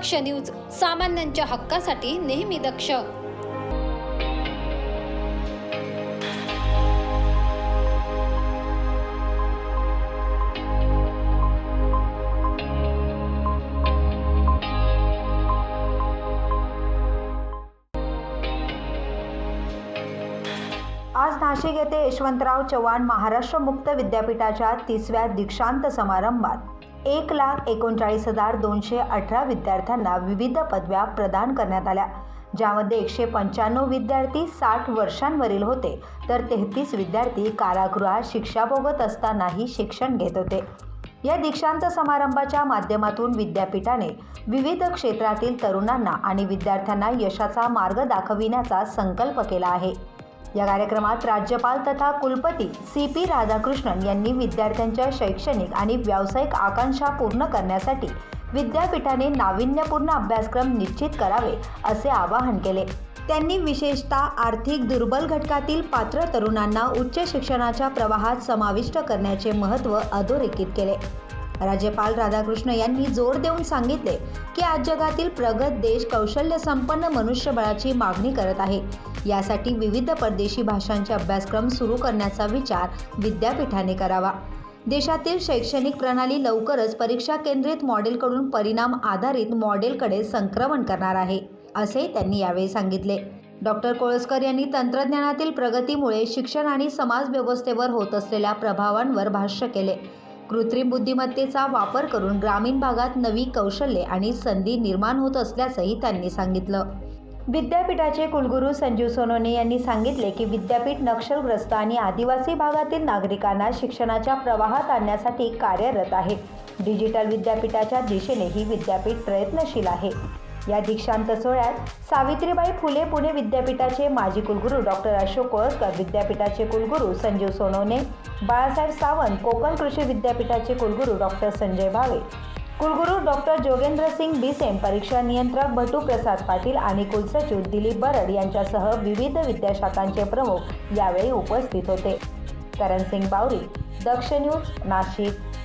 दक्ष news सामान्यांच्या हक्कासाठी नेहमी दक्ष. आज नाशिक येथे यशवंतराव चव्हाण महाराष्ट्र मुक्त विद्यापीठाच्या तिसव्या दीक्षांत समारंभात एक लाख एकोणचाळीस हजार दोनशे अठरा विद्यार्थ्यांना विविध पदव्या प्रदान करण्यात आल्या. ज्यामध्ये एकशे पंच्याण्णव विद्यार्थी साठ वर्षांवरील होते. तर तेहतीस विद्यार्थी कारागृहात शिक्षा भोगत असतानाही शिक्षण घेत होते. या दीक्षांत समारंभाच्या माध्यमातून विद्यापीठाने विविध क्षेत्रातील तरुणांना आणि विद्यार्थ्यांना यशाचा मार्ग दाखविण्याचा संकल्प केला आहे. या कार्यक्रमात राज्यपाल तथा कुलपती सी पी राधाकृष्णन यांनी विद्यार्थ्यांच्या शैक्षणिक आणि व्यावसायिक आकांक्षा पूर्ण करण्यासाठी विद्यापीठाने नाविन्यपूर्ण अभ्यासक्रम निश्चित करावे असे आवाहन केले. त्यांनी विशेषतः आर्थिक दुर्बल घटकातील पात्र तरुणांना उच्च शिक्षणाच्या प्रवाहात समाविष्ट करण्याचे महत्त्व अधोरेखित केले. राज्यपाल राधाकृष्ण यांनी जोर देऊन सांगितले की आज जगातील प्रगत देश कौशल्य संपन्न मनुष्यबळाची मागणी करत आहे. यासाठी विविध परदेशी भाषांचे अभ्यासक्रम सुरू करण्याचा विचार विद्यापीठाने करावा. देशातील शैक्षणिक प्रणाली लवकरच परीक्षा केंद्रित मॉडेलकडून परिणाम आधारित मॉडेलकडे संक्रमण करणार आहे असे त्यांनी यावेळी सांगितले. डॉक्टर कोळसकर यांनी तंत्रज्ञानातील प्रगतीमुळे शिक्षण आणि समाजव्यवस्थेवर होत असलेल्या प्रभावांवर भाष्य केले. कृत्रिम बुद्धिमत्तेचा वापर करून ग्रामीण भागात नवी कौशल्ये आणि संधी निर्माण होत असल्याचंही त्यांनी सांगितलं. विद्यापीठाचे कुलगुरू संजीव सोनोने यांनी सांगितले की विद्यापीठ नक्षलग्रस्त आणि आदिवासी भागातील नागरिकांना शिक्षणाच्या प्रवाहात आणण्यासाठी कार्यरत आहे. डिजिटल विद्यापीठाच्या दिशेने ही विद्यापीठ प्रयत्नशील आहे. या दीक्षांत सोहळ्यात सावित्रीबाई फुले पुणे विद्यापीठाचे माजी कुलगुरू डॉक्टर अशोक कोळकर विद्यापीठाचे कुलगुरू संजीव सोनवणे बाळासाहेब सावंत कोकण कृषी विद्यापीठाचे कुलगुरू डॉक्टर संजय भावे कुलगुरू डॉक्टर जोगेंद्र सिंग बिसेम परीक्षा नियंत्रक भटू प्रसाद पाटील आणि कुलसचिव दिलीप बरड यांच्यासह विविध विद्याशाखांचे प्रमुख यावेळी उपस्थित होते. करण सिंग बावरी दक्ष न्यूज नाशिक.